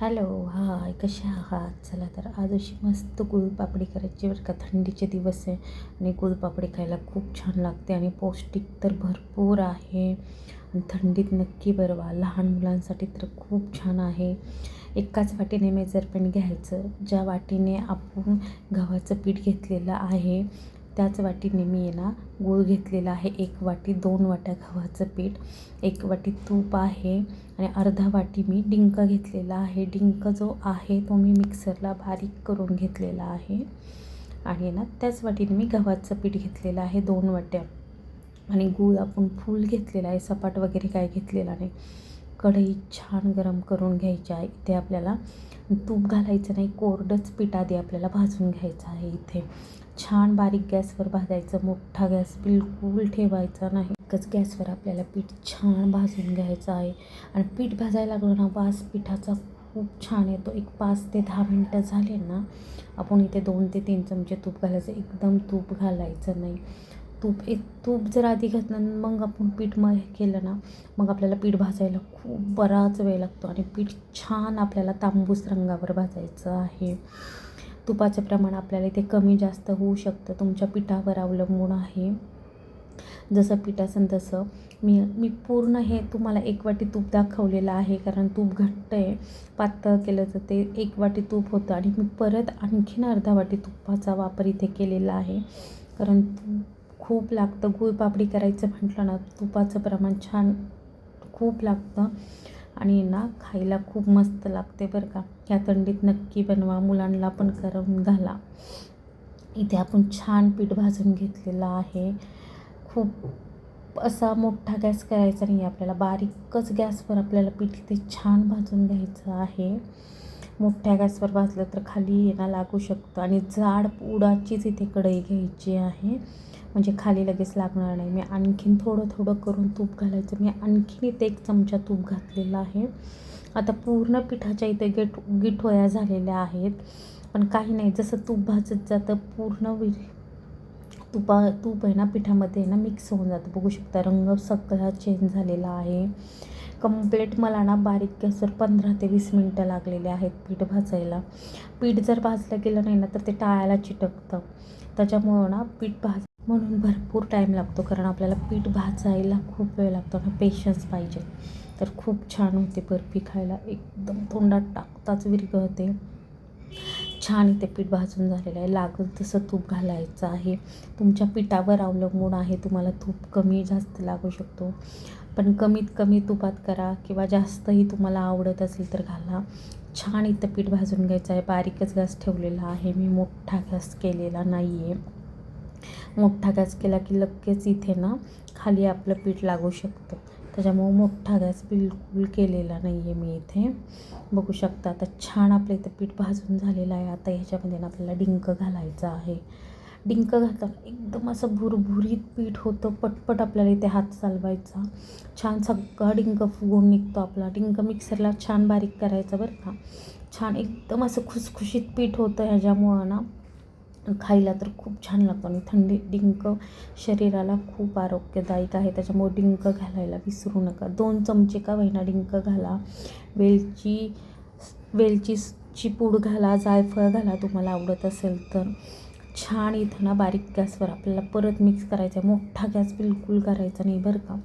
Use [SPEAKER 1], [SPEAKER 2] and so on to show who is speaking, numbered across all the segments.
[SPEAKER 1] Hello hi कशा आहात? चला तर आज अशी मस्त गुळपापडी करायची बरं का. थंडीचे दिवस आहे आणि गुळपापडी खायला खूप छान लागते आणि पौष्टिक तर भरपूर आहे. आणि थंडीत नक्की बरवा. लहान मुलांसाठी तर खूप छान आहे. एकाच वाटीने मेजरमेंट घ्यायचं. ज्या वाटीने आपण गव्हाचं पीठ घेतलेलं आहे त्याच वाटीने मी आहे ना गूळ घेतलेला आहे. एक वाटी दोन वाट्या गव्हाचं पीठ एक वाटी तूप आहे आणि अर्धा वाटी मी डिंक घेतलेला आहे. डिंक जो आहे तो मी मिक्सरला बारीक करून घेतलेला आहे. आणि ना त्याच वाटीने मी गव्हाचं पीठ घेतलेलं आहे दोन वाट्या. आणि गूळ आपण फूल घेतलेला आहे सपाट वगैरे काय घेतलेला नाही. कढई छान गरम करून घ्यायची आहे इथे आपल्याला तूप घालायचं नाही कोरडंच पीठ आधी आपल्याला भाजून घ्यायचं आहे इथे. छान बारीक गॅसवर भाजायचं मोठा गॅस बिलकुल ठेवायचा नाही. एकच गॅसवर आपल्याला पीठ छान भाजून घ्यायचं आहे. आणि पीठ भाजायला लागलं ना वास पिठाचा खूप छान येतो. एक पाच ते दहा मिनटं झाले ना आपण इथे दोन ते तीन चमचे तूप घालायचं. एकदम तूप घालायचं नाही. तूप एक तूप जर आधी घातलं मग आपण पीठ मग केलं ना मग आपल्याला पीठ भाजायला खूप बराच वेळ लागतो आणि पीठ छान आपल्याला तांबूस रंगावर भाजायचं आहे. तुपाचं प्रमाण आपल्याला इथे कमी जास्त होऊ शकतं तुमच्या पिठावर अवलंबून आहे. जसं पीठ असेल तसं. मी मी पूर्ण हे तुम्हाला एक वाटी तूप दाखवलेलं आहे कारण तूप घट्ट आहे पातळ केलं तर ते एक वाटी तूप होतं आणि मी परत आणखीन अर्धा वाटी तुपाचा वापर इथे केलेला आहे. कारण तूप खूप लागतं. गुळपापडी करायचं म्हटलं ना तुपाचं प्रमाण छान खूप लागतं. आणि ना खायला खूप मस्त लागते बरं का. ह्या थंडीत नक्की बनवा मुलांना पण करून घाला. इथे आपण छान पीठ भाजून घेतलेलं आहे. खूप असा मोठा गॅस करायचा नाही आपल्याला बारीकच गॅसवर आपल्याला पीठ इथे छान भाजून घ्यायचं आहे. मोठ्या गॅसवर भाजलं तर खाली येणं लागू शकतं. आणि जाड उडाचीच इथे कढई घ्यायची आहे. म्हणजे खाली लगेच लागणार नाही. मी आणखीन थोडं थोडं करून तूप घालायचं. मी आणखीन इथे एक चमचा तूप घातलेला आहे. आता पूर्ण पिठाच्या इथे गेट गिठोया झालेल्या आहेत. पण काही नाही. जसं तूप भाजत जातं पूर्ण वि तुपा तूप आहे ना पिठामध्ये आहे ना मिक्स होऊन जातं. बघू शकता रंग सगळा चेंज झालेला आहे. कंप्लीट मला ना बारीक गॅसवर पंधरा ते वीस मिनटं लागलेले आहेत पीठ भाजायला. पीठ जर भाजलं गेलं नाही ना तर ते टाळायला चिटकतं. त्याच्यामुळं ना पीठ भाज म्हणून भरपूर टाईम लागतो कारण आपल्याला पीठ भाजायला खूप वेळ लागतो ना पेशन्स पाहिजे. तर खूप छान होते बर्फी खायला. एकदम तोंडात टाकताच विरघळते. छान इथे पीठ भाजून झालेलं आहे. लागेल तसं तूप घालायचं आहे. तुमच्या पिठावर अवलंबून आहे. तुम्हाला तूप कमी जास्त लागू शकतो. पण कमीत कमी तुपात करा किंवा जास्तही तुम्हाला आवडत असेल तर घाला. छान इथं पीठ भाजून घ्यायचं आहे. बारीकच गॅस ठेवलेला आहे. मी मोठा गॅस केलेला नाही आहे मोठा गॅस केला की लगेच इथे ना खाली आपलं पीठ लागू शकतं. त्याच्यामुळं मोठा गॅस बिलकुल केलेला नाही आहे मी इथे. बघू शकता आता छान आपलं इथं पीठ भाजून झालेलं आहे. आता ह्याच्यामध्ये ना आपल्याला डिंक घालायचं आहे. डिंक घालताना एकदम असं भुरभुरीत पीठ होतं. पटपट आपल्याला इथे हात चालवायचा. छान सगळा डिंक फुगून निघतो आपला. डिंक मिक्सरला छान बारीक करायचं बरं का. छान एकदम असं खुसखुशीत पीठ होतं ह्याच्यामुळं ना. खायला तर खूप छान लागतो आणि थंडी डिंक शरीराला खूप आरोग्यदायक आहे. त्याच्यामुळे डिंक घालायला विसरू नका. दोन चमचे का वहिना डिंक घाला. वेलची वेलचीची पूड घाला जायफळ घाला तुम्हाला आवडत असेल तर. छान इथं ना बारीक गॅसवर आपल्याला परत मिक्स करायचा आहे मोठा गॅस बिलकुल करायचा नाही बरं का.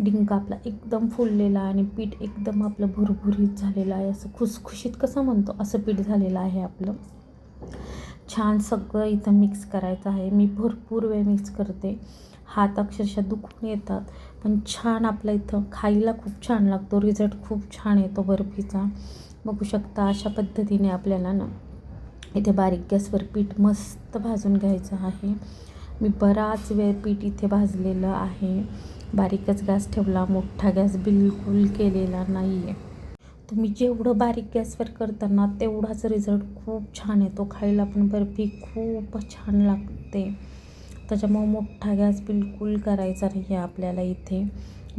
[SPEAKER 1] डिंक आपला एकदम फुललेला आणि पीठ एकदम आपलं भुरभुरीत झालेलं आहे. असं खुसखुशीत कसं म्हणतो? असं पीठ झालेलं आहे आपलं. छान सगळं इथं मिक्स करायचं आहे. मी भरपूर वेळ मिक्स करते. हात अक्षरशः दुखून येतात. पण छान आपलं इथं खायला खूप छान लागतो. रिझल्ट खूप छान येतो बर्फीचा. बघू शकता अशा पद्धतीने आपल्याला ना इथे बारीक गॅसवर पीठ मस्त भाजून घ्यायचं आहे. मी बराच वेळ पीठ इथे भाजलेलं आहे. बारीकच गॅस ठेवला. मोठा गॅस बिलकुल केलेला नाही आहे तुम्ही जेवढं बारीक गॅसवर करताना तेवढाच रिझल्ट खूप छान येतो. खायला पण बर्फी खूप छान लागते. त्याच्यामुळं मोठा गॅस बिलकुल करायचा नाही आहे आपल्याला इथे.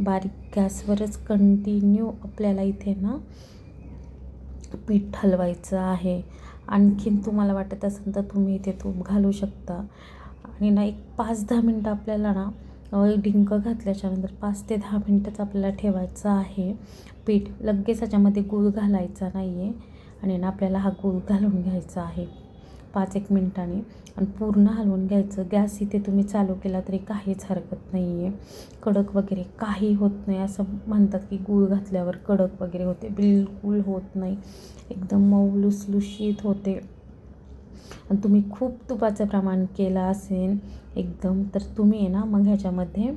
[SPEAKER 1] बारीक गॅसवरच कंटिन्यू आपल्याला इथे ना पीठ हलवायचं आहे. आणखीन तुम्हाला वाटत असेल तर तुम्ही इथे तूप घालू शकता. आणि ना एक पाच दहा मिनटं आपल्याला ना डिंक घातल्याच्यानंतर पाच ते दहा मिनटंच आपल्याला ठेवायचं आहे. पीठ लगेच ह्याच्यामध्ये गूळ घालायचा नाही आहे आणि ना आपल्याला हा गूळ घालून घ्यायचा आहे. पाच एक मिनटाने. आणि पूर्ण हलवून घ्यायचं. गॅस इथे तुम्ही चालू केला तरी काहीच हरकत नाही आहे कडक वगैरे काही होत नाही. असं म्हणतात की गूळ घातल्यावर कडक वगैरे होते. बिलकुल होत नाही. एकदम मऊ लुसलुशीत होते. आणि तुम्ही खूप तुपाचं प्रमाण केलं असेल एकदम तर तुम्ही आहे ना मग ह्याच्यामध्ये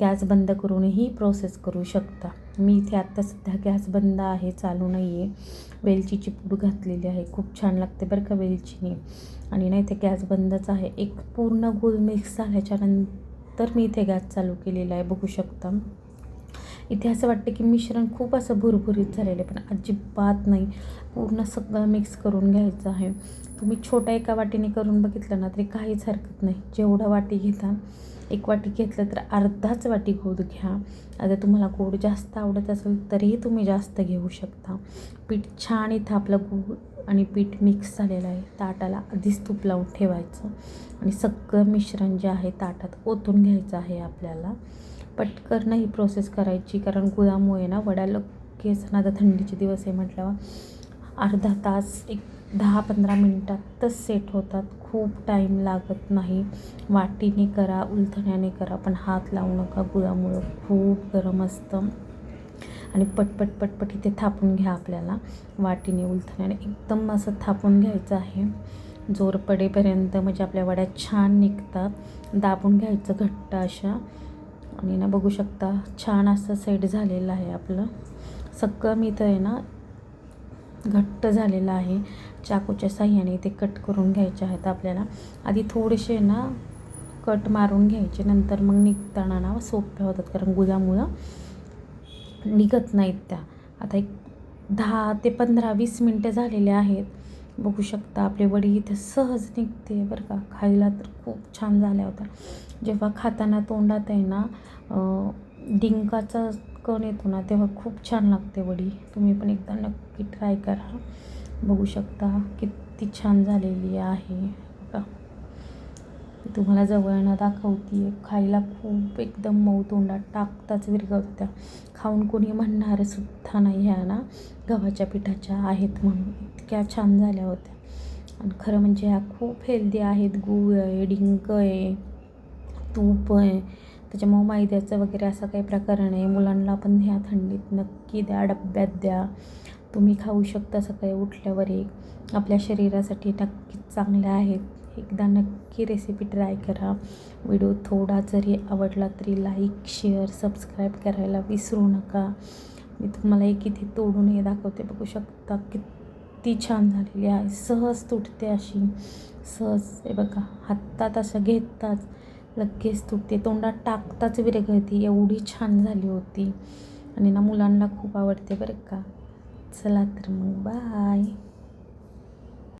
[SPEAKER 1] गॅस बंद करूनही प्रोसेस करू शकता. मी इथे आत्ता सध्या गॅस बंद आहे चालू नाही आहे वेलचीची पूड घातलेली आहे खूप छान लागते बरं का वेलचीने. आणि ना इथे गॅस बंदच आहे. एक पूर्ण गुळ मिक्स झाल्याच्यानंतर मी इथे गॅस चालू केलेला आहे बघू शकता. इथे असं वाटतं की मिश्रण खूप असं भुरभुरीत झालेलं आहे पण अजिबात नाही. पूर्ण सगळं मिक्स करून घ्यायचं आहे. तुम्ही छोट्या एका वाटीने करून बघितलं ना तरी काहीच हरकत नाही. जेवढं वाटी घेता एक वाटी घेतलं तर अर्धाच वाटी गोड घ्या. आता तुम्हाला गोड जास्त आवडत असेल तरीही तुम्ही जास्त घेऊ शकता. पीठ छान इथं आपलं गूळ आणि पीठ मिक्स झालेलं आहे. ताटाला आधीच तूप लावून ठेवायचं. आणि सगळं मिश्रण जे आहे ताटात ओतून घ्यायचं आहे आपल्याला. पटकन ही प्रोसेस करायची. कारण गुळामुळे ना वड्या लगेच ना आता थंडीचे दिवस आहे म्हटल्यावर अर्धा तास एक दहा पंधरा मिनटातच सेट होतात. खूप टाईम लागत नाही. वाटीने करा उलथण्याने करा पण हात लावू नका. गुळामुळं खूप गरम असतं. आणि पटपट पटपट इथे थापून घ्या आपल्याला. वाटीने उलथण्याने एकदम असं थापून घ्यायचं आहे. जोर पडेपर्यंत म्हणजे आपल्या वड्या छान निघतात. दाबून घ्यायचं घट्ट अशा. आणि ना बघू शकता छान असं सेट झालेलं आहे आपलं. सगळं मी तर आहे ना घट्ट झालेलं आहे. चाकूच्या साह्याने ते कट करून घ्यायचे आहेत आपल्याला. आधी थोडेसे ना कट मारून घ्यायचे नंतर मग निघताना ना सोप्या होतात कारण गुलामुळं निघत नाहीत त्या. आता एक दहा ते पंधरा वीस मिनटं झालेले आहेत. बघू शकता आपली वडी इथे सहज निघते बरं का. खायला तर खूप छान झाल्या होत्या. जेव्हा खाताना तोंडात आहे ना डिंकाचा कण येतो ना तेव्हा खूप छान लागते वडी. तुम्ही पण एकदा नक्की ट्राय करा. बघू शकता किती छान झालेली आहे. का बघा तुम्हाला जवळनं दाखवते खायला खूप एकदम मऊ तोंडात टाकताच विरगवत होत्या खाऊन कोणी म्हणणार सुद्धा नाही ह्या ना. गव्हाच्या पिठाच्या आहेत म्हणून. इतक्या छान झाल्या होत्या. आणि खरं म्हणजे ह्या खूप हेल्दी आहेत. गूळ आहे डिंक आहे तूप आहे. त्याच्यामुळं मैद्याचं वगैरे असं काही प्रकार नाही मुलांना पण ह्या थंडीत नक्की द्या डब्यात द्या. तुम्ही खाऊ शकता सकाळी उठल्यावर एक. आपल्या शरीरासाठी नक्कीच चांगल्या आहेत. एकदा नक्की रेसिपी ट्राय करा. व्हिडिओ थोडा जरी आवडला तरी लाईक शेअर सबस्क्राईब करायला विसरू नका. मी तुम्हाला एक इथे तोडून हे दाखवते. बघू शकता किती छान झालेली आहे. सहज तुटते अशी. सहज हे बघा हातात असं घेताच लगेच तुटते. तोंडात टाकताच विरघळती. एवढी छान झाली होती. आणि ना मुलांना खूप आवडते बरं का. चला तर मग बाय